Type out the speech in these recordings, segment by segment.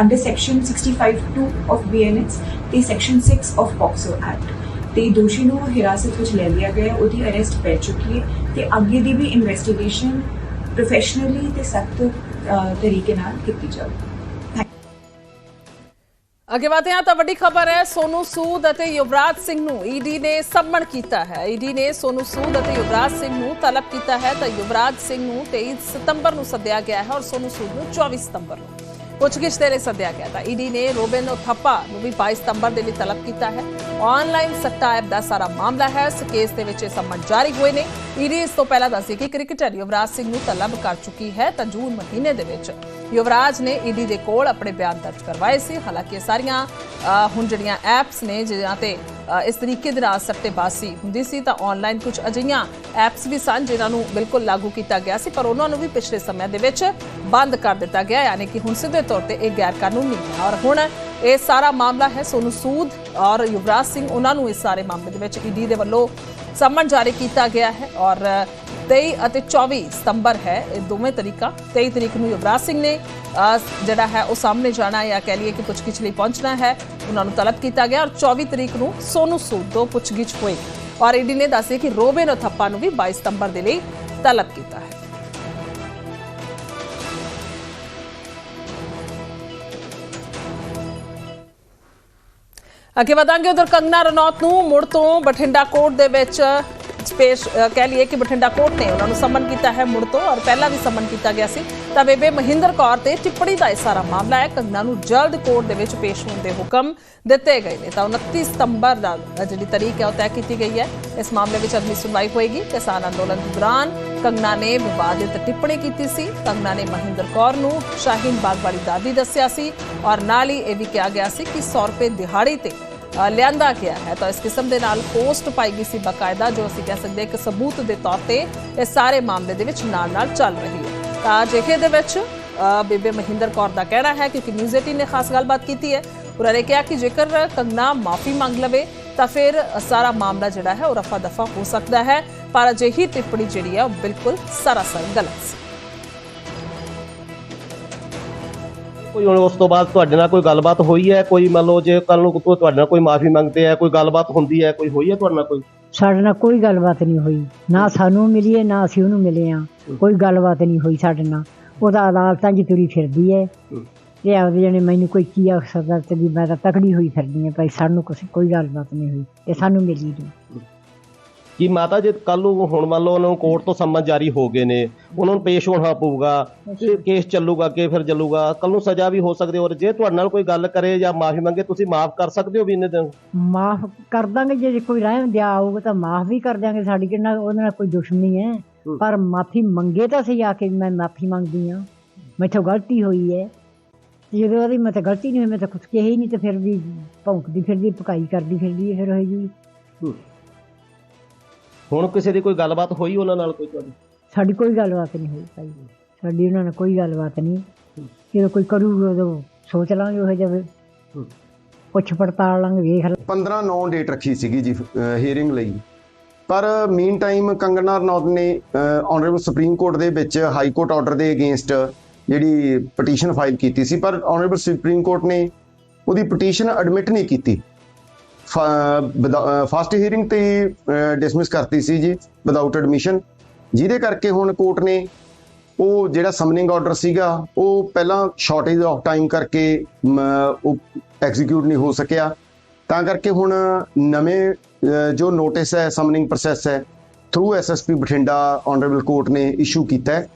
Under section 65(2) of BNS ਤੇ section 6 of POCSO act ਤੇ ਦੋਸ਼ੀ ਨੂੰ ਹਿਰਾਸਤ ਵਿੱਚ ਲੈ ਲਿਆ ਗਿਆ ਹੈ, ਉਹਦੀ ਅਰੈਸਟ ਪੈ ਚੁੱਕੀ ਹੈ ਤੇ ਅੱਗੇ ਦੀ ਵੀ ਇਨਵੈਸਟੀਗੇਸ਼ਨ ਪ੍ਰੋਫੈਸ਼ਨਲੀ ਤੇ ਸਖਤ ਤਰੀਕੇ ਨਾਲ ਕੀਤੀ ਜਾਵੇ ਅੱਗੇ ਵਧਦੇ ਹਾਂ ਤਾਂ ਵੱਡੀ ਖਬਰ ਹੈ ਸੋਨੂ ਸੂਦ ਅਤੇ ਯੁਵਰਾਜ ਸਿੰਘ ਨੂੰ ਈਡੀ ਨੇ ਸਮਨ ਕੀਤਾ ਹੈ। ਈਡੀ ਨੇ ਸੋਨੂ ਸੂਦ ਅਤੇ ਯੁਵਰਾਜ ਸਿੰਘ ਨੂੰ ਤਲਬ ਕੀਤਾ ਹੈ ਤਾਂ ਯੁਵਰਾਜ ਸਿੰਘ ਨੂੰ 23 ਸਤੰਬਰ ਨੂੰ ਸੱਦਿਆ ਗਿਆ ਹੈ ਔਰ ਸੋਨੂ ਸੂਦ ਨੂੰ 24 ਸਤੰਬਰ ਨੂੰ। ਪੁੱਛਗਿੱਛ ਦੇ ਲਈ ਸੱਦਿਆ ਗਿਆ ਤਾਂ ਈਡੀ ਨੇ ਰੋਬਿਨ ਥੱਪਾ ਨੂੰ ਵੀ 22 ਸਤੰਬਰ ਦੇ ਲਈ ਤਲਬ ਕੀਤਾ ਹੈ। ਆਨਲਾਈਨ ਸੱਟਾ ਐਪ ਦਾ ਸਾਰਾ ਮਾਮਲਾ ਹੈ। ਇਸ ਕੇਸ ਦੇ ਵਿੱਚ ਇਹ ਸਮਨ ਜਾਰੀ ਹੋਏ ਨੇ। ਈਡੀ ਇਸ ਤੋਂ ਪਹਿਲਾਂ ਦੱਸੀ ਕਿ ਕ੍ਰਿਕਟਰ ਯੁਵਰਾਜ ਸਿੰਘ ਨੂੰ ਤਲਬ ਕਰ ਚੁੱਕੀ ਹੈ ਤਾਂ ਜੂਨ ਮਹੀਨੇ ਦੇ ਵਿੱਚ। ਯੁਵਰਾਜ ਨੇ ਈਡੀ ਦੇ ਕੋਲ ਆਪਣੇ ਬਿਆਨ ਦਰਜ ਕਰਵਾਏ ਸੀ। ਹਾਲਾਂਕਿ ਇਹ ਸਾਰੀਆਂ ਹੁਣ ਜਿਹੜੀਆਂ ਐਪਸ ਨੇ ਜਿਨ੍ਹਾਂ ਤੇ ਇਸ ਤਰੀਕੇ ਦੇ ਨਾਲ ਸੱਟੇਬਾਜ਼ੀ ਹੁੰਦੀ ਸੀ ਤਾਂ ਆਨਲਾਈਨ ਕੁਝ ਅਜਿਹੀਆਂ ਐਪਸ ਵੀ ਸਨ ਜਿਨ੍ਹਾਂ ਨੂੰ ਬਿਲਕੁਲ ਲਾਗੂ ਕੀਤਾ ਗਿਆ ਸੀ, ਪਰ ਉਹਨਾਂ ਨੂੰ ਵੀ ਪਿਛਲੇ ਸਮੇਂ ਦੇ ਵਿੱਚ ਬੰਦ ਕਰ ਦਿੱਤਾ ਗਿਆ, ਯਾਨੀ ਕਿ ਹੁਣ ਸਿੱਧੇ ਤੌਰ ਤੇ ਇਹ ਗੈਰ ਕਾਨੂੰਨੀ ਹੈ। ਔਰ ਹੁਣ ਇਹ ਸਾਰਾ ਮਾਮਲਾ ਹੈ ਸੋਨੂ ਸੂਦ ਔਰ ਯੁਵਰਾਜ ਸਿੰਘ, ਉਹਨਾਂ ਨੂੰ ਇਸ ਸਾਰੇ ਮਾਮਲੇ ਦੇ ਵਿੱਚ ਈਡੀ ਦੇ ਵੱਲੋਂ ਸਮਨ ਜਾਰੀ ਕੀਤਾ ਗਿਆ ਹੈ। ਔਰ 23 ਅਤੇ 24 ਸਤੰਬਰ ਹੈ। ਇਹ ਦੋਵੇਂ ਤਰੀਕਾ 23 ਤਰੀਕ ਨੂੰ ਯੁਵਰਾਜ ਸਿੰਘ ਨੇ ਜਿਹੜਾ ਹੈ, ਉਹ ਸਾਹਮਣੇ ਜਾਣਾ ਜਾਂ ਕਹਿ ਲਈਏ ਕਿ ਪੁੱਛਗਿੱਛ ਲਈ ਪਹੁੰਚਣਾ ਹੈ। ਉਹਨਾਂ ਨੂੰ ਤਲਬ ਕੀਤਾ ਗਿਆ ਔਰ 24 ਤਰੀਕ ਨੂੰ ਸੋਨੂ ਸੂਦ ਤੋਂ ਪੁੱਛਗਿੱਛ ਹੋਈ। ਔਰ ਈਡੀ ਨੇ ਦੱਸਿਆ ਕਿ ਰੋਬਿਨ ਥੱਪਾ ਨੂੰ ਵੀ 22 ਸਤੰਬਰ ਦੇ ਲਈ ਤਲਬ ਕੀਤਾ ਹੈ। ਅੱਗੇ ਵਧਾਂਗੇ ਉਧਰ ਕੰਗਨਾ ਰਣੌਤ ਨੂੰ। ਮੁੜ ਤੋਂ ਬਠਿੰਡਾ ਕੋਰਟ ਦੇ ਵਿੱਚ ਪੇਸ਼ ਕਹਿ ਲਈਏ ਕਿ ਬਠਿੰਡਾ ਕੋਰਟ ਨੇ ਉਹਨਾਂ ਨੂੰ ਸਮਨ ਕੀਤਾ ਹੈ ਮੁੜ ਤੋਂ ਔਰ ਪਹਿਲਾਂ ਵੀ ਸਮਨ ਕੀਤਾ ਗਿਆ ਸੀ। ਤਾਂ ਬੇਬੇ ਮਹਿੰਦਰ ਕੌਰ ਤੇ ਟਿੱਪਣੀ ਦਾ ਇਹ ਸਾਰਾ ਮਾਮਲਾ ਹੈ। ਕੰਗਨਾ ਨੂੰ ਜਲਦ ਕੋਰਟ ਦੇ ਵਿੱਚ ਪੇਸ਼ ਹੋਣ ਦੇ ਹੁਕਮ ਦਿੱਤੇ ਗਏ ਨੇ। ਤਾਂ 29 ਸਤੰਬਰ ਦਾ ਜਿਹੜੀ ਤਾਰੀਖ ਹੈ ਉਹ ਤੈਅ ਕੀਤੀ ਗਈ ਹੈ। ਇਸ ਮਾਮਲੇ ਵਿੱਚ ਅਗਲੀ ਸੁਣਵਾਈ ਹੋਏਗੀ। ਕਿਸਾਨ ਅੰਦੋਲਨ ਦੌਰਾਨ ਕੰਗਨਾ ਨੇ ਵਿਵਾਦਿਤ ਟਿੱਪਣੀ ਕੀਤੀ ਸੀ। ਕੰਗਨਾ ਨੇ ਮਹਿੰਦਰ ਕੌਰ ਨੂੰ ਸ਼ਾਹੀਨ ਬਾਗ ਵਾਲੀ ਦਾਦੀ ਦੱਸਿਆ ਸੀ ਔਰ ਨਾਲ ਹੀ ਇਹ ਵੀ ਕਿਹਾ ਗਿਆ ਸੀ ਕਿ 100 ਰੁਪਏ ਦਿਹਾੜੀ ਤੇ ਲਿਆਂਦਾ ਗਿਆ ਹੈ। ਤਾਂ ਇਸ ਕਿਸਮ ਦੇ ਨਾਲ ਪੋਸਟ ਪਾਈ ਗਈ ਸੀ ਬਕਾਇਦਾ ਜੋ ਅਸੀਂ ਕਹਿ ਸਕਦੇ ਹਾਂ ਕਿ ਸਬੂਤ ਦੇ ਤੌਰ ਤੇ ਇਹ ਸਾਰੇ ਮਾਮਲੇ ਦੇ ਵਿੱਚ ਨਾਲ ਨਾਲ ਚੱਲ ਰਹੀ ਹੈ। ਤਾਂ ਜੇਕੇ ਦੇ ਵਿੱਚ ਅ, ਬੇਬੇ ਮਹਿੰਦਰ ਕੌਰ ਦਾ ਕਹਿਣਾ ਹੈ ਕਿ ਨਿਊਜ਼ 18 ਨੇ ਖਾਸ ਗੱਲਬਾਤ ਕੀਤੀ ਹੈ। ਉਹਨਾਂ ਨੇ ਕਿਹਾ ਕਿ ਜੇਕਰ ਕੰਗਨਾ ਮਾਫੀ ਮੰਗ ਲਵੇ ਤਾਂ ਫਿਰ ਸਾਰਾ ਮਾਮਲਾ ਜਿਹੜਾ ਹੈ ਉਹ ਰਫਾ ਦਫਾ ਹੋ ਸਕਦਾ ਹੈ। ਪਰ ਅਜਿਹੀ ਟਿੱਪਣੀ ਜਿਹੜੀ ਹੈ ਉਹ ਬਿਲਕੁਲ ਸਰਾਸਰ ਗਲਤ ਸੀ। ਕੋਈ ਹੁਣ ਉਸ ਤੋਂ ਬਾਅਦ ਤੁਹਾਡੇ ਨਾਲ ਕੋਈ ਗੱਲਬਾਤ ਹੋਈ ਹੈ? ਕੋਈ ਮੰਨ ਲਓ ਜੇ ਕੱਲ ਨੂੰ ਕੋਈ ਤੁਹਾਡੇ ਨਾਲ ਕੋਈ ਮਾਫੀ ਮੰਗਦੇ ਆ ਕੋਈ ਗੱਲਬਾਤ ਹੁੰਦੀ ਹੈ ਕੋਈ ਹੋਈ ਹੈ ਤੁਹਾਡੇ ਨਾਲ ਕੋਈ? ਸਾਡੇ ਨਾਲ ਕੋਈ ਗੱਲਬਾਤ ਨਹੀਂ ਹੋਈ। ਨਾ ਸਾਨੂੰ ਮਿਲੀ ਹੈ ਨਾ ਅਸੀਂ ਉਹਨੂੰ ਮਿਲੇ ਆ ਕੋਈ ਗੱਲਬਾਤ ਨਹੀਂ ਹੋਈ ਸਾਡੇ ਨਾਲ। ਉਹਦਾ ਅਦਾਲਤਾਂ 'ਚ ਤੁਰੀ ਫਿਰਦੀ ਹੈ। ਇਹ ਆਪਦੇ ਜਣੇ ਮੈਨੂੰ ਕੋਈ ਕੀ ਆਖ ਸਕਦਾ ਤੇ ਵੀ ਮੈਂ ਤਾਂ ਤਕੜੀ ਹੋਈ ਫਿਰਦੀ ਹਾਂ ਭਾਈ ਸਾਨੂੰ ਕੋਈ ਗੱਲਬਾਤ ਨਹੀਂ ਹੋਈ। ਇਹ ਸਾਨੂੰ ਮਿਲੀ ਨਹੀਂ ਕੀ ਮਾਤਾ ਜੇ ਕੱਲ ਨੂੰ ਹੁਣ ਮੰਨ ਲਓ ਉਹਨਾਂ ਨੂੰ ਕੋਰਟ ਤੋਂ ਸੰਮਨ ਜਾਰੀ ਹੋ ਗਏ ਨੇ ਉਹਨਾਂ ਨੂੰ ਪੇਸ਼ ਹੋਣਾ ਪਊਗਾ ਤੇ ਕੇਸ ਚੱਲੂਗਾ ਅੱਗੇ ਫਿਰ ਚੱਲੂਗਾ ਕੱਲ ਨੂੰ ਸਜ਼ਾ ਵੀ ਹੋ ਸਕਦੀ ਔਰ ਜੇ ਤੁਹਾਡੇ ਨਾਲ ਕੋਈ ਗੱਲ ਕਰੇ ਜਾਂ ਮਾਫੀ ਮੰਗੇ ਤੁਸੀਂ ਮਾਫ ਕਰ ਸਕਦੇ ਹੋ ਵੀ ਇੰਨੇ ਦਿਨ? ਮਾਫ ਕਰ ਦਾਂਗੇ ਜੇ ਕੋਈ ਰਹਿਮ ਦਿਆ ਆਊਗਾ ਤਾਂ ਮਾਫ ਵੀ ਕਰ ਦਿਆਂਗੇ ਸਾਡੀ ਕਿੰਨਾ ਉਹਦੇ ਨਾਲ ਕੋਈ ਦੁਸ਼ਮਣੀ ਹੈ। ਪਰ ਮਾਫੀ ਮੰਗੇ ਤਾਂ ਸਹੀ ਆ ਕੇ ਮੈਂ ਮਾਫੀ ਮੰਗਦੀ ਆ ਮੈਥੋਂ ਗਲਤੀ ਹੋਈ ਹੈ। ਜਦੋਂ ਉਹਦੀ ਮੈਂ ਤਾਂ ਗਲਤੀ ਨਹੀਂ ਹੋਈ ਮੈਂ ਤਾਂ ਕੁਛ ਕਿਹਾ ਹੀ ਨਹੀਂ ਤੇ ਫਿਰ ਵੀ ਭੌਂਕਦੀ ਫਿਰਦੀ ਪਕਾਈ ਕਰਦੀ ਫਿਰਦੀ ਫਿਰ ਹੋਏਗੀ। ਹੁਣ ਕਿਸੇ ਦੀ ਕੋਈ ਗੱਲਬਾਤ ਹੋਈ ਉਹਨਾਂ ਨਾਲ ਕੋਈ ਤੁਹਾਡੀ? ਸਾਡੀ ਕੋਈ ਗੱਲਬਾਤ ਨਹੀਂ ਹੋਈ ਭਾਈ ਸਾਡੀ ਉਹਨਾਂ ਨਾਲ ਕੋਈ ਗੱਲਬਾਤ ਨਹੀਂ। ਜਦੋਂ ਕੋਈ ਕਰੂਗਾ ਉਦੋਂ ਸੋਚ ਲਾਂਗੇ ਉਹ ਜਾਵੇ ਹੂੰ। ਪੁੱਛ ਪੜਤਾਲ ਲਾਂਗੇ ਵੇਖ ਲਾਂਗੇ। 15 9 ਡੇਟ ਰੱਖੀ ਸੀਗੀ ਜੀ ਹੀਅਰਿੰਗ ਲਈ। ਪਰ ਮੀਨ ਟਾਈਮ ਕੰਗਨਾ ਰਣੌਤ ਨੇ ਆਨਰੇਬਲ ਸੁਪਰੀਮ ਕੋਰਟ ਦੇ ਵਿੱਚ ਹਾਈ ਕੋਰਟ ਆਰਡਰ ਦੇ ਅਗੇਂਸਟ ਜਿਹੜੀ ਪਟੀਸ਼ਨ ਫਾਈਲ ਕੀਤੀ ਸੀ। ਪਰ ਆਨਰੇਬਲ ਸੁਪਰੀਮ ਕੋਰਟ ਨੇ ਉਹਦੀ ਪਟੀਸ਼ਨ ਐਡਮਿਟ ਨਹੀਂ ਕੀਤੀ। ਫਸਟ ਹੀਅਰਿੰਗ ਤੇ ਡਿਸਮਿਸ ਕਰਤੀ ਸੀ ਜੀ ਵਿਦਆਊਟ ਐਡਮਿਸ਼ਨ ਜਿਹਦੇ ਕਰਕੇ ਹੁਣ ਕੋਰਟ ਨੇ ਉਹ ਜਿਹੜਾ ਸਮਨਿੰਗ ਆਰਡਰ ਸੀਗਾ ਉਹ ਪਹਿਲਾਂ ਸ਼ਾਰਟੇਜ ਆਫ ਟਾਈਮ ਕਰਕੇ ਉਹ ਐਗਜ਼ੀਕਿਊਟ ਨਹੀਂ ਹੋ ਸਕਿਆ। ਤਾਂ ਕਰਕੇ ਹੁਣ ਨਵੇਂ ਜੋ ਨੋਟਿਸ ਹੈ ਸਮਨਿੰਗ ਪ੍ਰੋਸੈਸ ਹੈ through SSP Bathinda honourable court ਨੇ ਇਸ਼ੂ ਕੀਤਾ ਹੈ।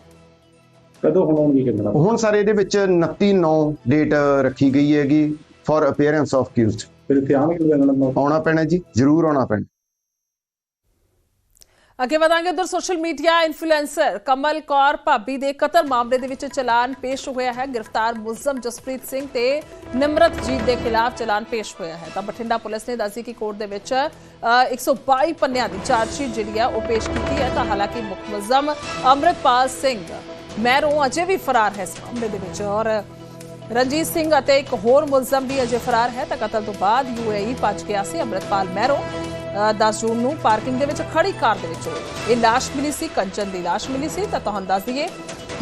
ਕਦੋਂ ਹੋਣਗੇ ਕਿੰਨਾ ਹੁਣ ਸਰ ਇਹਦੇ ਵਿੱਚ 29 9 ਡੇਟ ਰੱਖੀ ਗਈ ਹੈਗੀ ਫॉर ਅਪੀਅਰੈਂਸ ਆਫ ਅਕਿਊਜ਼ਡ ਫਿਰ ਇੱਥੇ ਆਉਣਗੇ ਉਹਨਾਂ ਨੂੰ ਆਉਣਾ ਪੈਣਾ ਜੀ ਜ਼ਰੂਰ ਆਉਣਾ ਪੈਣਾ। ਅੱਗੇ ਵਧਾਂਗੇ ਉਧਰ social media influencer Kamal Kaur Bhabhi ਦੇ ਕਤਲ ਮਾਮਲੇ ਦੇ ਵਿੱਚ ਚਲਾਨ ਪੇਸ਼ ਹੋਇਆ ਹੈ। ਗ੍ਰਿਫਤਾਰ ਮੁਲਜ਼ਮ ਜਸਪ੍ਰੀਤ ਸਿੰਘ ਤੇ ਨਿਮਰਤਜੀਤ ਦੇ ਖਿਲਾਫ ਚਲਾਨ ਪੇਸ਼ ਹੋਇਆ ਹੈ। ਤਾਂ ਬਠਿੰਡਾ ਪੁਲਿਸ ਨੇ ਦੱਸੀ ਕਿ ਕੋਰਟ ਦੇ ਵਿੱਚ ਅ, 122 ਪੰਨਿਆਂ ਦੀ ਚਾਰਜ ਸ਼ੀਟ ਜਿਹੜੀ ਹੈ ਉਹ ਪੇਸ਼ ਕੀਤੀ ਹੈ। ਤਾਂ ਹਾਲਾਂਕਿ ਮੁੱਖ ਮੁਲਜ਼ਮ ਅੰਮ੍ਰਿਤਪਾਲ ਸਿੰਘ ਮਹਿਰੋਂ ਅਜੇ ਵੀ ਫਰਾਰ ਹੈ ਇਸ ਮਾਮਲੇ ਦੇ ਵਿੱਚ ਔਰ ਰਣਜੀਤ ਸਿੰਘ ਅਤੇ ਇੱਕ ਹੋਰ ਮੁਲਜ਼ਮ ਵੀ ਅਜੇ ਫਰਾਰ ਹੈ, ਤਾਂ ਕਤਲ ਤੋਂ ਬਾਅਦ ਯੂਏਈ ਭੱਜ ਗਿਆ ਸੀ ਅੰਮ੍ਰਿਤਪਾਲ ਮਹਿਰੋ 10 ਜੂਨ ਨੂੰ ਪਾਰਕਿੰਗ ਦੇ ਵਿੱਚ ਖੜੀ ਕਾਰ ਦੇ ਵਿੱਚ। ਇਹ ਲਾਸ਼ ਮਿਲੀ ਸੀ, ਕੰਚਨ ਦੀ ਲਾਸ਼ ਮਿਲੀ ਸੀ, ਤਾਂ ਤੁਹਾਨੂੰ ਦੱਸ ਦਈਏ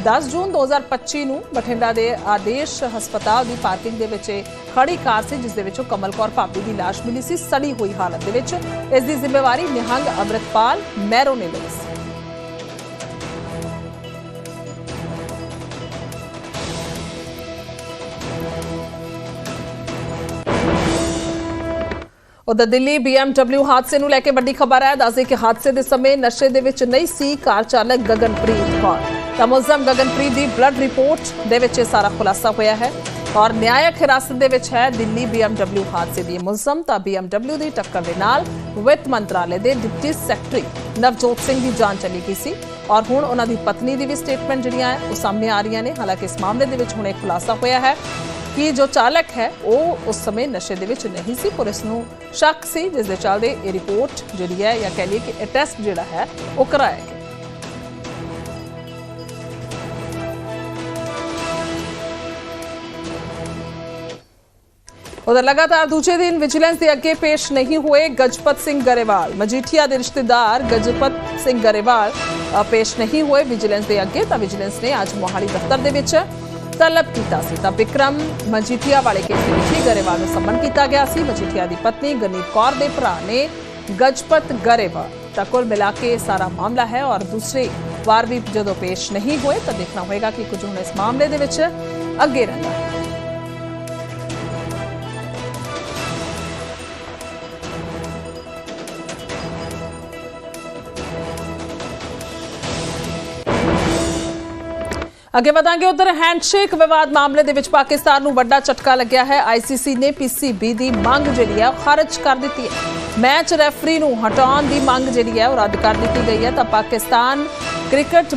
10 ਜੂਨ 2025 ਨੂੰ ਬਠਿੰਡਾ ਦੇ ਆਦੇਸ਼ ਹਸਪਤਾਲ ਦੀ ਪਾਰਕਿੰਗ ਦੇ ਵਿੱਚ ਇਹ ਖੜੀ ਕਾਰ ਸੀ, ਜਿਸ ਦੇ ਵਿੱਚੋਂ ਕਮਲ ਕੌਰ ਭਾਬੀ ਦੀ ਲਾਸ਼ ਮਿਲੀ ਸੀ, ਸੜੀ ਹੋਈ ਹਾਲਤ ਦੇ ਵਿੱਚ। ਇਸ ਦੀ ਜ਼ਿੰਮੇਵਾਰੀ ਨਿਹੰਗ ਅੰਮ੍ਰਿਤਪਾਲ ਮਹਿਰੋ ਨੇ ਲਈ ਸੀ। ਉਧਰ ਦਿੱਲੀ BMW ਹਾਦਸੇ ਨੂੰ ਲੈ ਕੇ ਵੱਡੀ ਖਬਰ ਹੈ ਦੱਸਦੇ ਕਿ ਹਾਦਸੇ ਦੇ ਸਮੇਂ ਨਸ਼ੇ ਦੇ ਵਿੱਚ ਨਹੀਂ ਸੀ ਕਾਰ ਚਾਲਕ ਗਗਨਪ੍ਰੀਤ ਕੌਰ। ਤਾਂ ਮੁਲਜ਼ਮ ਗਗਨਪ੍ਰੀਤ ਦੀ ਬਲੱਡ ਰਿਪੋਰਟ ਦੇ ਵਿੱਚ ਇਹ ਸਾਰਾ ਖੁਲਾਸਾ ਹੋਇਆ ਹੈ ਔਰ ਨਿਆਇਕ ਹਿਰਾਸਤ ਦੇ ਵਿੱਚ ਹੈ ਦਿੱਲੀ BMW ਹਾਦਸੇ ਦੀ। ਮੁਲਜ਼ਮ ਤਾਂ BMW ਦੀ ਟੱਕਰ ਦੇ ਨਾਲ ਵਿੱਤ ਮੰਤਰਾਲੇ ਦੇ ਡਿਪਟੀ ਸੈਕਟਰੀ ਨਵਜੋਤ ਸਿੰਘ ਦੀ ਜਾਨ ਚਲੀ ਗਈ ਸੀ ਔਰ ਹੁਣ ਉਹਨਾਂ ਦੀ ਪਤਨੀ ਦੀ ਵੀ ਸਟੇਟਮੈਂਟ ਜਿਹੜੀਆਂ ਹੈ ਉਹ ਸਾਹਮਣੇ ਆ ਰਹੀਆਂ ਨੇ। ਹਾਲਾਂਕਿ ਇਸ ਮਾਮਲੇ ਦੇ ਵਿੱਚ ਹੁਣ ਇੱਕ ਖੁਲਾਸਾ ਹੋਇਆ ਹੈ। ਕਿ ਜੋ ਚਾਲਕ ਹੈ, ਉਹ ਉਸ ਸਮੇਂ ਨਸ਼ੇ ਦੇ ਵਿੱਚ ਨਹੀਂ ਸੀ। ਪੁਲਿਸ ਨੂੰ ਸ਼ੱਕ ਸੀ, ਜਿਸ ਦੇ ਚੱਲਦੇ ਇਹ ਰਿਪੋਰਟ ਜਿਹੜੀ ਹੈ ਜਾਂ ਕਹਿ ਲਈਏ ਕਿ ਇਹ ਟੈਸਟ ਜਿਹੜਾ ਹੈ, ਉਹ ਕਰਾਇਆ ਗਿਆ। ਉਧਰ ਲਗਾਤਾਰ ਦੂਜੇ ਦਿਨ ਵਿਜੀਲੈਂਸ ਦੇ ਅੱਗੇ ਪੇਸ਼ ਨਹੀਂ ਹੋਏ ਗਜਪਤ ਸਿੰਘ ਗਰੇਵਾਲ। ਮਜੀਠੀਆ ਦੇ ਰਿਸ਼ਤੇਦਾਰ ਗਜਪਤ ਸਿੰਘ ਗਰੇਵਾਲ ਪੇਸ਼ ਨਹੀਂ ਹੋਏ ਵਿਜੀਲੈਂਸ ਦੇ ਅੱਗੇ, ਤਾਂ ਵਿਜੀਲੈਂਸ ਨੇ ਅੱਜ ਮੋਹਾਲੀ ਦਫ਼ਤਰ ਦੇ ਵਿੱਚ ਤਲਬ ਕੀਤਾ ਸੀ ਤਾਂ ਵਿਕਰਮ ਮਜੀਠੀਆ ਵਾਲੇ ਕੇਸ ਵਿੱਚ ਗਰੇਵਾਲ ਨੂੰ ਸੰਮਨ ਕੀਤਾ ਗਿਆ ਸੀ। ਮਜੀਠੀਆ ਦੀ ਪਤਨੀ ਗਨੀਤ ਕੌਰ ਦੇ ਭਰਾ ਨੇ ਗਜਪਤ ਗਰੇਵਾਲ ਤਾਂ ਕੁੱਲ ਮਿਲਾ ਕੇ ਸਾਰਾ ਮਾਮਲਾ ਹੈ ਔਰ ਦੂਸਰੇ ਵਾਰ ਵੀ ਜਦੋਂ ਪੇਸ਼ ਨਹੀਂ ਹੋਏ ਤਾਂ ਦੇਖਣਾ ਹੋਏਗਾ ਕਿ ਕੁਝ ਹੁਣ ਇਸ ਮਾਮਲੇ ਦੇ ਵਿੱਚ ਅੱਗੇ ਰਹਿੰਦਾ ਹੈ। ਅੱਗੇ ਵਧਾਂਗੇ ਉਧਰ ਹੈਂਡਸ਼ੇਕ ਵਿਵਾਦ ਮਾਮਲੇ ਦੇ ਵਿੱਚ ਪਾਕਿਸਤਾਨ ਨੂੰ ਵੱਡਾ ਝਟਕਾ ਲੱਗਿਆ ਹੈ। ਆਈਸੀਸੀ ਨੇ ਪੀਸੀਬੀ ਦੀ ਮੰਗ ਜਿਹੜੀ ਹੈ ਖਾਰਜ ਕਰ ਦਿੱਤੀ ਹੈ। ਮੈਚ ਰੈਫਰੀ ਨੂੰ ਹਟਾਉਣ ਦੀ ਮੰਗ ਜਿਹੜੀ ਹੈ ਉਹ ਰੱਦ ਕਰ ਦਿੱਤੀ ਗਈ ਹੈ ਤਾਂ ਪਾਕਿਸਤਾਨ ਕ੍ਰਿਕਟ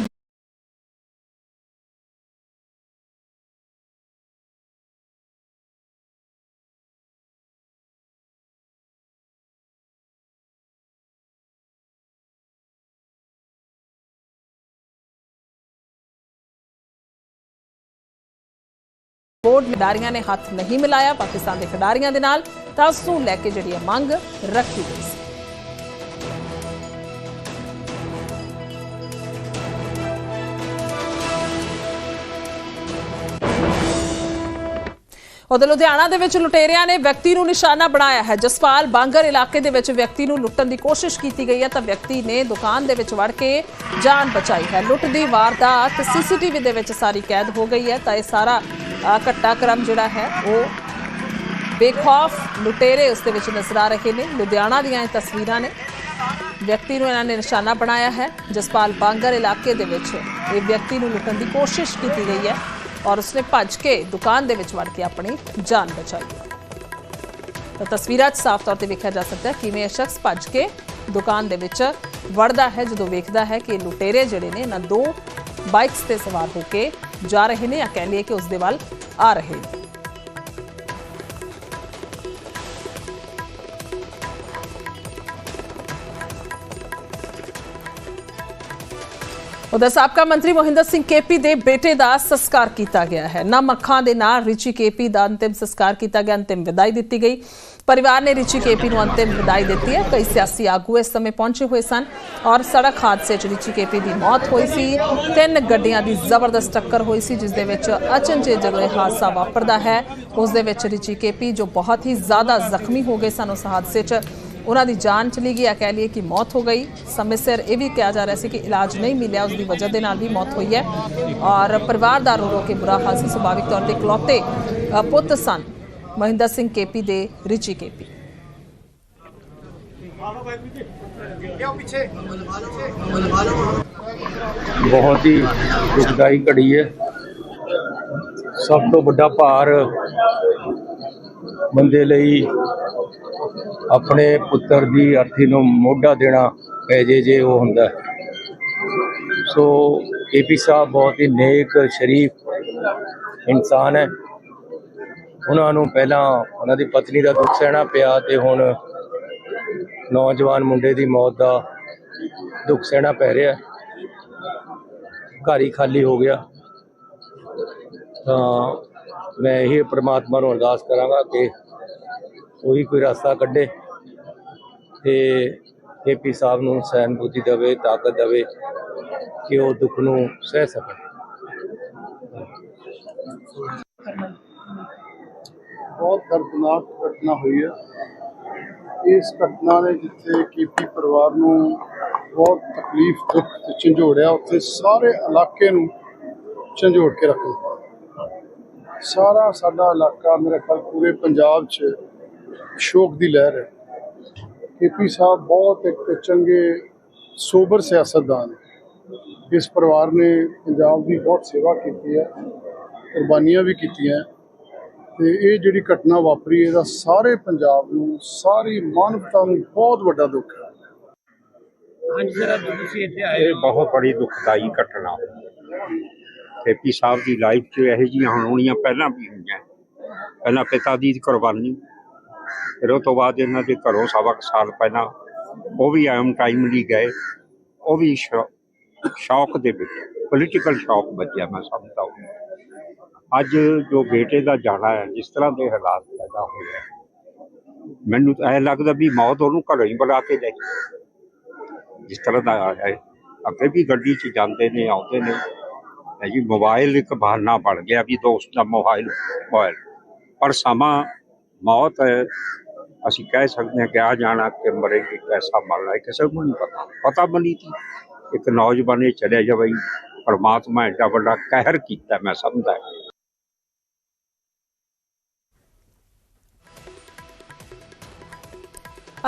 ਬੋਰਡ ਖਿਡਾਰੀਆਂ ਨੇ ਹੱਥ ਨਹੀਂ ਮਿਲਾਇਆ ਪਾਕਿਸਤਾਨ ਦੇ ਖਿਡਾਰੀਆਂ ਦੇ ਨਾਲ, ਤਾਂ ਉਸ ਨੂੰ ਲੈ ਕੇ ਜਿਹੜੀ ਮੰਗ ਰੱਖੀ ਗਈ ਸੀ। ਉਧਰ ਲੁਧਿਆਣਾ ਦੇ ਵਿੱਚ ਲੁਟੇਰਿਆਂ ਨੇ ਵਿਅਕਤੀ ਨੂੰ ਨਿਸ਼ਾਨਾ ਬਣਾਇਆ ਹੈ। ਜਸਪਾਲ ਬਾਂਗਰ ਇਲਾਕੇ ਦੇ ਵਿੱਚ ਵਿਅਕਤੀ ਨੂੰ ਲੁੱਟਣ ਦੀ ਕੋਸ਼ਿਸ਼ ਕੀਤੀ ਗਈ ਹੈ, ਤਾਂ ਵਿਅਕਤੀ ਨੇ ਦੁਕਾਨ ਦੇ ਵਿੱਚ ਵੜ ਕੇ ਜਾਨ ਬਚਾਈ ਹੈ। ਲੁੱਟ ਦੀ ਵਾਰਦਾਤ ਸੀਸੀਟੀਵੀ ਦੇ ਵਿੱਚ ਸਾਰੀ ਕੈਦ ਹੋ ਗਈ ਹੈ, ਤਾਂ ਇਹ ਸਾਰਾ ਅ, ਘਟਨਾਕ੍ਰਮ ਜਿਹੜਾ ਹੈ ਉਹ ਬੇਖੌਫ ਲੁਟੇਰੇ ਉਸ ਦੇ ਵਿੱਚ ਨਜ਼ਰ ਆ ਰਹੇ ਨੇ। ਲੁਧਿਆਣਾ ਦੀਆਂ ਇਹ ਤਸਵੀਰਾਂ ਨੇ। ਵਿਅਕਤੀ ਨੂੰ ਇਹਨਾਂ ਨੇ ਨਿਸ਼ਾਨਾ ਬਣਾਇਆ ਹੈ। ਜਸਪਾਲ ਬਾਂਗਰ ਇਲਾਕੇ ਦੇ ਵਿੱਚ ਇਹ ਵਿਅਕਤੀ ਨੂੰ ਲੁੱਟਣ ਦੀ ਕੋਸ਼ਿਸ਼ ਕੀਤੀ ਗਈ ਹੈ ਔਰ ਉਸਨੇ ਭੱਜ ਕੇ ਦੁਕਾਨ ਦੇ ਵਿੱਚ ਵੜ ਕੇ ਆਪਣੀ ਜਾਨ ਬਚਾਈ ਤਾਂ ਤਸਵੀਰਾਂ 'ਚ ਸਾਫ਼ ਤੌਰ ਤੇ ਵੇਖਿਆ ਜਾ ਸਕਦਾ ਹੈ ਕਿਵੇਂ ਇਹ ਸ਼ਖਸ ਭੱਜ ਕੇ ਦੁਕਾਨ ਦੇ ਵਿੱਚ ਵੜਦਾ ਹੈ ਜਦੋਂ ਵੇਖਦਾ ਹੈ ਕਿ ਲੁਟੇਰੇ ਜਿਹੜੇ ਨੇ ਇਹਨਾਂ ਦੋ ਬਾਈਕਸ ਤੇ ਸਵਾਰ ਹੋ ਕੇ ਜਾ ਰਹੇ ਨੇ ਜਾਂ ਕਹਿ ਲਈਏ ਕਿ ਉਸ ਦੇ ਵੱਲ ਆ ਰਹੇ ਨੇ ਉਧਰ ਸਾਬਕਾ ਮੰਤਰੀ ਮੋਹਿੰਦਰ ਸਿੰਘ ਕੇਪੀ ਦੇ ਬੇਟੇ ਦਾ ਸੰਸਕਾਰ ਕੀਤਾ ਗਿਆ ਹੈ ਨਮ ਅੱਖਾਂ ਦੇ ਨਾਲ ਰਿਚੀ ਕੇਪੀ ਦਾ ਅੰਤਿਮ ਸੰਸਕਾਰ ਕੀਤਾ ਗਿਆ ਅੰਤਿਮ ਵਿਦਾਈ ਦਿੱਤੀ ਗਈ ਪਰਿਵਾਰ ਨੇ ਰਿਚੀ ਕੇਪੀ ਨੂੰ ਅੰਤਿਮ ਵਿਦਾਈ ਦਿੱਤੀ ਹੈ। ਕਈ ਸਿਆਸੀ ਆਗੂ ਇਸ ਸਮੇਂ ਪਹੁੰਚੇ ਹੋਏ ਸਨ ਔਰ ਸੜਕ ਹਾਦਸੇ 'ਚ ਰਿਚੀ ਕੇਪੀ ਦੀ ਮੌਤ ਹੋਈ ਸੀ। ਤਿੰਨ ਗੱਡੀਆਂ ਦੀ ਜ਼ਬਰਦਸਤ ਟੱਕਰ ਹੋਈ ਸੀ, ਜਿਸ ਦੇ ਵਿੱਚ ਅਚਨਚੇਤ ਜਦੋਂ ਇਹ ਹਾਦਸਾ ਵਾਪਰਦਾ ਹੈ, ਉਸ ਦੇ ਵਿੱਚ ਰਿਚੀ ਕੇਪੀ ਜੋ ਬਹੁਤ ਹੀ ਜ਼ਿਆਦਾ ਜ਼ਖਮੀ ਹੋ ਗਏ ਸਨ ਉਸ ਹਾਦਸੇ 'ਚ, ਉਹਨਾਂ ਦੀ ਜਾਨ ਚਲੀ ਗਈ। ਆ ਕਹਿ ਲਈਏ ਕਿ ਮੌਤ ਹੋ ਗਈ। ਸਮੇਂ ਸਿਰ ਇਹ ਵੀ ਕਿਹਾ ਜਾ ਰਿਹਾ ਸੀ ਕਿ ਇਲਾਜ ਨਹੀਂ ਮਿਲਿਆ, ਉਸ ਦੀ ਵਜ੍ਹਾ ਦੇ ਨਾਲ ਵੀ ਮੌਤ ਹੋਈ ਹੈ। ਔਰ ਪਰਿਵਾਰ ਦਾ ਰੋ ਰੋ ਕੇ ਬੁਰਾ ਹਾਲ ਸੀ। ਸੁਭਾਵਿਕ ਤੌਰ ਤੇ ਇਕਲੌਤੇ ਪੁੱਤ ਸਨ। ਮਹਿੰਦਰ ਸਿੰਘ ਕੇਪੀ ਦੇ ਰਿਚੀ ਕੇਪੀ। ਬਹੁਤ ਹੀ ਦੁਖਦਾਈ ਘੜੀ ਹੈ। ਸਭ ਤੋਂ ਵੱਡਾ ਭਾਰ ਬੰਦੇ ਲਈ ਆਪਣੇ ਪੁੱਤਰ ਦੀ ਅਰਥੀ ਨੂੰ ਮੋਢਾ ਦੇਣਾ ਪੈ ਜੇ ਜੇ ਉਹ ਹੁੰਦਾ ਹੈ। ਸੋ ਏਪੀ ਸਾਹਿਬ ਬਹੁਤ ਹੀ ਨੇਕ, ਸ਼ਰੀਫ ਇਨਸਾਨ ਹੈ। ਉਹਨਾਂ ਨੂੰ ਪਹਿਲਾਂ ਉਹਨਾਂ ਦੀ ਪਤਨੀ ਦਾ ਦੁੱਖ ਸਹਿਣਾ ਪਿਆ ਤੇ ਹੁਣ ਨੌਜਵਾਨ ਮੁੰਡੇ ਦੀ ਮੌਤ ਦਾ ਦੁੱਖ ਸਹਿਣਾ ਪੈ ਰਿਹਾ। ਘਰ ਹੀ ਖਾਲੀ ਹੋ ਗਿਆ। ਤਾਂ ਮੈਂ ਇਹ ਪ੍ਰਮਾਤਮਾ ਨੂੰ ਅਰਦਾਸ ਕਰਾਂਗਾ ਕਿ ਉਹੀ ਕੋਈ ਰਸਤਾ ਕੱਢੇ ਤੇ ਏਪੀ ਸਾਹਿਬ ਨੂੰ ਸਹਿਨਬੁੱਧੀ ਦੇਵੇ, ਤਾਕਤ ਦੇਵੇ ਕਿ ਉਹ ਦੁੱਖ ਨੂੰ ਸਹਿ ਸਕਣ ਬਹੁਤ ਦਰਦਨਾਕ ਘਟਨਾ ਹੋਈ ਹੈ। ਇਸ ਘਟਨਾ ਨੇ ਜਿੱਥੇ ਕੀਪੀ ਪਰਿਵਾਰ ਨੂੰ ਬਹੁਤ ਤਕਲੀਫ, ਦੁੱਖ ਤੇ ਝੰਜੋੜਿਆ, ਉੱਥੇ ਸਾਰੇ ਇਲਾਕੇ ਨੂੰ ਝੰਜੋੜ ਕੇ ਰੱਖ ਦਿੱਤਾ। ਸਾਰਾ ਸਾਡਾ ਇਲਾਕਾ, ਮੇਰੇ ਖਿਆਲ ਪੂਰੇ ਪੰਜਾਬ 'ਚ ਸ਼ੋਕ ਦੀ ਲਹਿਰ ਹੈ। ਕੀਪੀ ਸਾਹਿਬ ਬਹੁਤ ਇੱਕ ਚੰਗੇ, ਸੋਬਰ ਸਿਆਸਤਦਾਨ ਇਸ ਪਰਿਵਾਰ ਨੇ ਪੰਜਾਬ ਦੀ ਬਹੁਤ ਸੇਵਾ ਕੀਤੀ ਹੈ, ਕੁਰਬਾਨੀਆਂ ਵੀ ਕੀਤੀਆਂ। ਤੇ ਇਹ ਜਿਹੜੀ ਘਟਨਾ ਵਾਪਰੀ ਇਹਦਾ ਸਾਰੇ ਪੰਜਾਬ ਨੂੰ ਸਾਰੀ ਮਾਨਵਤਾ ਨੂੰ ਬਹੁਤ ਵੱਡਾ ਦੁੱਖ ਹੈ। ਇਹ ਬਹੁਤ ਬੜੀ ਦੁਖਦਾਈ ਘਟਨਾ। ਕੇਪੀ ਸਾਹਿਬ ਦੀ ਲਾਈਫ 'ਚ ਇਹੋ ਜਿਹੀਆਂ ਹੋਣੀਆਂ ਪਹਿਲਾਂ ਵੀ ਹੋਈਆਂ। ਪਹਿਲਾਂ ਪਿਤਾ ਦੀ ਕੁਰਬਾਨੀ ਫਿਰ ਉਹ ਤੋਂ ਬਾਅਦ ਇਹਨਾਂ ਦੇ ਘਰੋਂ ਸਵਾ ਕੁ ਸਾਲ ਪਹਿਲਾਂ ਉਹ ਵੀ ਐਮ ਟਾਈਮਲੀ ਗਏ। ਉਹ ਵੀ ਸ਼ੌਕ ਦੇ ਵਿੱਚ ਪੋਲੀਟੀਕਲ ਸ਼ੌਕ ਵੱਜਿਆ ਮੈਂ ਸਮਝਦਾ ਹਾਂ। ਅੱਜ ਜੋ ਬੇਟੇ ਦਾ ਜਾਣਾ ਹੈ, ਜਿਸ ਤਰ੍ਹਾਂ ਦੇ ਹਾਲਾਤ ਪੈਦਾ ਹੋਏ ਹੈ, ਮੈਨੂੰ ਤਾਂ ਐ ਲੱਗਦਾ ਵੀ ਮੌਤ ਉਹਨੂੰ ਘਰੋਂ ਹੀ ਬੁਲਾ ਕੇ ਲੈ ਜਿਸ ਤਰ੍ਹਾਂ ਦਾ ਹੈ, ਅੱਗੇ ਵੀ ਗੱਡੀ 'ਚ ਜਾਂਦੇ ਨੇ, ਆਉਂਦੇ ਨੇ। ਹੈ ਜੀ ਮੋਬਾਈਲ ਇੱਕ ਬਹਾਨਾ ਬਣ ਗਿਆ ਵੀ ਦੋਸਤ ਦਾ ਮੋਬਾਈਲ ਮੋਬਾਈਲ। ਪਰ ਸਮਾਂ ਮੌਤ ਹੈ, ਅਸੀਂ ਕਹਿ ਸਕਦੇ ਹਾਂ ਕਿ ਆ ਜਾਣਾ ਕਿ ਮਰੇਗੀ ਕੈਸਾ ਮਰਨਾ ਹੈ ਕਿਸੇ ਨੂੰ ਨਹੀਂ ਪਤਾ। ਪਤਾ ਬਣੀ ਸੀ, ਇੱਕ ਨੌਜਵਾਨ ਨੇ ਚਲਿਆ ਜਾ ਬਈ ਪਰਮਾਤਮਾ ਐਡਾ ਵੱਡਾ ਕਹਿਰ ਕੀਤਾ, ਮੈਂ ਸਮਝਦਾ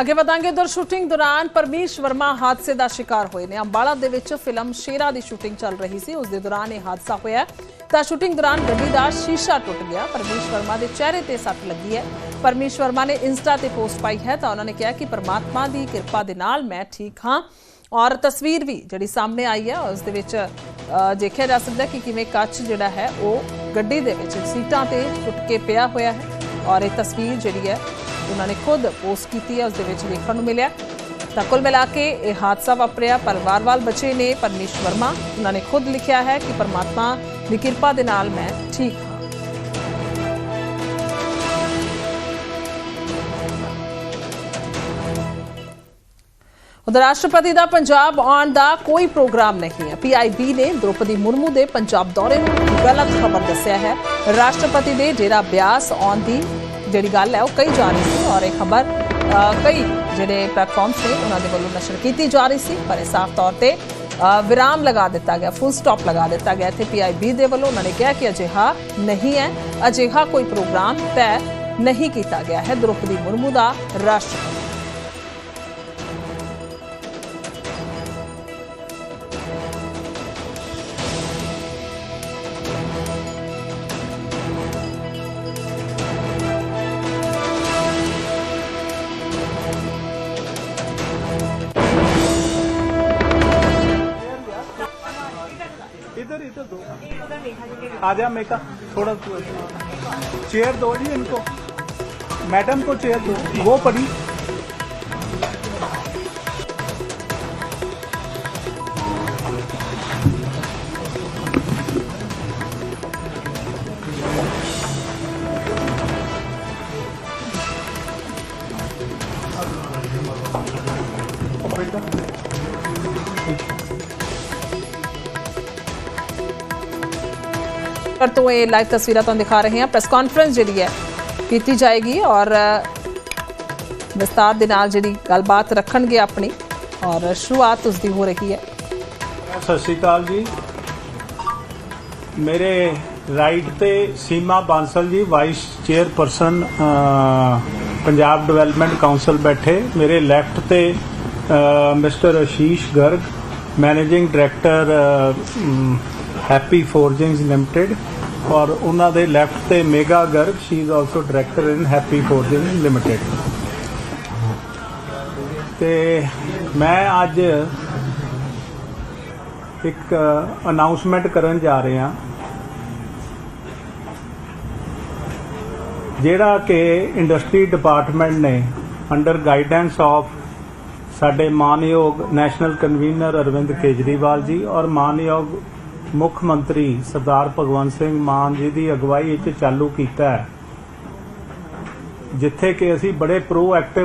ਅੱਗੇ ਵਧਾਂਗੇ ਉਧਰ ਸ਼ੂਟਿੰਗ ਦੌਰਾਨ ਪਰਮੇਸ਼ ਵਰਮਾ ਹਾਦਸੇ ਦਾ ਸ਼ਿਕਾਰ ਹੋਏ ਨੇ। ਅੰਬਾਲਾ ਦੇ ਵਿੱਚ ਫਿਲਮ ਸ਼ੇਰਾ ਦੀ ਸ਼ੂਟਿੰਗ ਚੱਲ ਰਹੀ ਸੀ। ਉਸ ਦੇ ਦੌਰਾਨ ਇਹ ਹਾਦਸਾ ਹੋਇਆ ਤਾਂ ਸ਼ੂਟਿੰਗ ਦੌਰਾਨ ਗੱਡੀ ਦਾ ਸ਼ੀਸ਼ਾ ਟੁੱਟ ਗਿਆ। ਪਰਮੇਸ਼ ਵਰਮਾ ਦੇ ਚਿਹਰੇ ਤੇ ਸੱਟ ਲੱਗੀ ਹੈ। ਪਰਮੇਸ਼ ਵਰਮਾ ਨੇ ਇੰਸਟਾ ਤੇ ਪੋਸਟ ਪਾਈ ਹੈ। ਤਾਂ ਉਹਨਾਂ ਨੇ ਕਿਹਾ ਕਿ ਪਰਮਾਤਮਾ ਦੀ ਕਿਰਪਾ ਦੇ ਨਾਲ ਮੈਂ ਠੀਕ ਹਾਂ। ਔਰ ਤਸਵੀਰ ਵੀ ਜਿਹੜੀ ਸਾਹਮਣੇ ਆਈ ਹੈ, ਉਸ ਦੇ ਵਿੱਚ ਦੇਖਿਆ ਜਾ ਸਕਦਾ ਕਿ ਕਿਵੇਂ ਕੱਚ ਜਿਹੜਾ ਹੈ, ਉਹ ਗੱਡੀ ਦੇ ਵਿੱਚ ਸੀਟਾਂ ਤੇ ਟੁੱਟ ਕੇ ਪਿਆ ਹੋਇਆ ਹੈ। ਔਰ ਇਹ ਤਸਵੀਰ ਜਿਹੜੀ ਹੈ ਉਹਨਾਂ ਨੇ ਖੁਦ ਪੋਸਟ ਕੀਤੀ ਹੈ, ਉਸ ਦੇ ਵਿੱਚ ਦੇਖਣ ਨੂੰ ਮਿਲਿਆ। ਤਾਂ ਕੁੱਲ ਮਿਲਾ ਕੇ ਇਹ ਹਾਦਸਾ ਵਾਪਰਿਆ ਪਰਿਵਾਰ ਵਾਲ ਬਚੇ ਨੇ ਪਰਮੇਸ਼ ਵਰਮਾ। ਉਹਨਾਂ ਨੇ ਖੁਦ ਲਿਖਿਆ ਹੈ ਕਿ ਪਰਮਾਤਮਾ ਦੀ ਕਿਰਪਾ ਦੇ ਨਾਲ ਮੈਂ ਠੀਕ ਹਾਂ। ਉਧਰ ਰਾਸ਼ਟਰਪਤੀ ਦਾ ਪੰਜਾਬ ਆਉਣ ਦਾ ਕੋਈ ਪ੍ਰੋਗਰਾਮ ਨਹੀਂ ਹੈ। ਪੀਆਈਬੀ ਨੇ ਦ੍ਰੋਪਦੀ ਮੁਰਮੂ ਦੇ ਪੰਜਾਬ ਦੌਰੇ ਨੂੰ ਗਲਤ ਖਬਰ ਦੱਸਿਆ ਹੈ। ਰਾਸ਼ਟਰਪਤੀ ਦੇ ਡੇਰਾ ਬਿਆਸ ਆਉਣ ਦੀ ਜਿਹੜੀ ਗੱਲ ਹੈ, ਉਹ ਕਹੀ ਜਾ ਰਹੀ ਸੀ ਔਰ ਇਹ ਖਬਰ ਕਈ ਜਿਹੜੇ ਪਲੇਟਫਾਰਮਸ ਨੇ, ਉਹਨਾਂ ਦੇ ਵੱਲੋਂ ਨਸ਼ਰ ਕੀਤੀ ਜਾ ਰਹੀ ਸੀ, ਪਰ ਇਹ ਸਾਫ਼ ਤੌਰ ਤੇ ਵਿਰਾਮ ਲਗਾ ਦਿੱਤਾ ਗਿਆ ਫੁੱਲ ਸਟਾਪ ਲਗਾ ਦਿੱਤਾ ਗਿਆ। ਇੱਥੇ ਪੀਆਈਬੀ ਦੇ ਵੱਲੋਂ ਉਹਨਾਂ ਨੇ ਕਿਹਾ ਕਿ ਅਜਿਹਾ ਨਹੀਂ ਹੈ, ਅਜਿਹਾ ਕੋਈ ਪ੍ਰੋਗਰਾਮ ਤੈਅ ਨਹੀਂ ਕੀਤਾ ਗਿਆ ਹੈ। ਦ੍ਰੋਪਦੀ ਮੁਰਮੂ ਦਾ ਰਾਸ਼ਟਰ आजा मेका थोड़ा चेयर दो जी इनको मैडम को चेयर दो वो पड़ी ਤੋਂ ਇਹ ਲਾਈਵ ਤਸਵੀਰਾਂ ਤੁਹਾਨੂੰ ਦਿਖਾ ਰਹੇ ਹਾਂ। ਪ੍ਰੈਸ ਕਾਨਫਰੰਸ ਜਿਹੜੀ ਹੈ, ਕੀਤੀ ਜਾਏਗੀ ਔਰ ਵਿਸਤਾਰ ਦੇ ਨਾਲ ਜਿਹੜੀ ਗੱਲਬਾਤ ਰੱਖਣਗੇ ਆਪਣੀ ਔਰ ਸ਼ੁਰੂਆਤ ਉਸ ਦੀ ਹੋ ਰਹੀ ਹੈ। ਸਤਿ ਸ਼੍ਰੀ ਅਕਾਲ ਜੀ। ਮੇਰੇ ਰਾਈਟ ਤੇ Seema Bansal ji vice chairperson Punjab development council ਬੈਠੇ। ਮੇਰੇ ਲੈਫਟ ਤੇ mister Ashish Garg managing director Happy Forgings Limited ਔਰ ਉਹਨਾਂ ਦੇ ਲੈਫਟ ਤੇ Megha Garg she is also director in Happy Forging Limited ਤੇ ਮੈਂ ਅੱਜ ਇੱਕ ਅਨਾਉਂਸਮੈਂਟ ਕਰਨ ਜਾ ਰਿਹਾ। ਜਿਹੜਾ ਕਿ ਇੰਡਸਟਰੀ ਡਿਪਾਰਟਮੈਂਟ ਨੇ ਅੰਡਰ ਗਾਈਡੈਂਸ ਆਫ ਸਾਡੇ ਮਾਨਯੋਗ ਨੈਸ਼ਨਲ ਕਨਵੀਨਰ ਅਰਵਿੰਦ ਕੇਜਰੀਵਾਲ ਜੀ ਔਰ ਮਾਨਯੋਗ ਮੁੱਖ ਮੰਤਰੀ ਸਰਦਾਰ ਭਗਵੰਤ ਸਿੰਘ ਮਾਨ ਜੀ ਦੀ ਅਗਵਾਈ ਵਿੱਚ ਚਾਲੂ ਕੀਤਾ ਹੈ, ਜਿੱਥੇ ਕਿ ਅਸੀਂ ਬੜੇ ਪ੍ਰੋਐਕਟਿਵ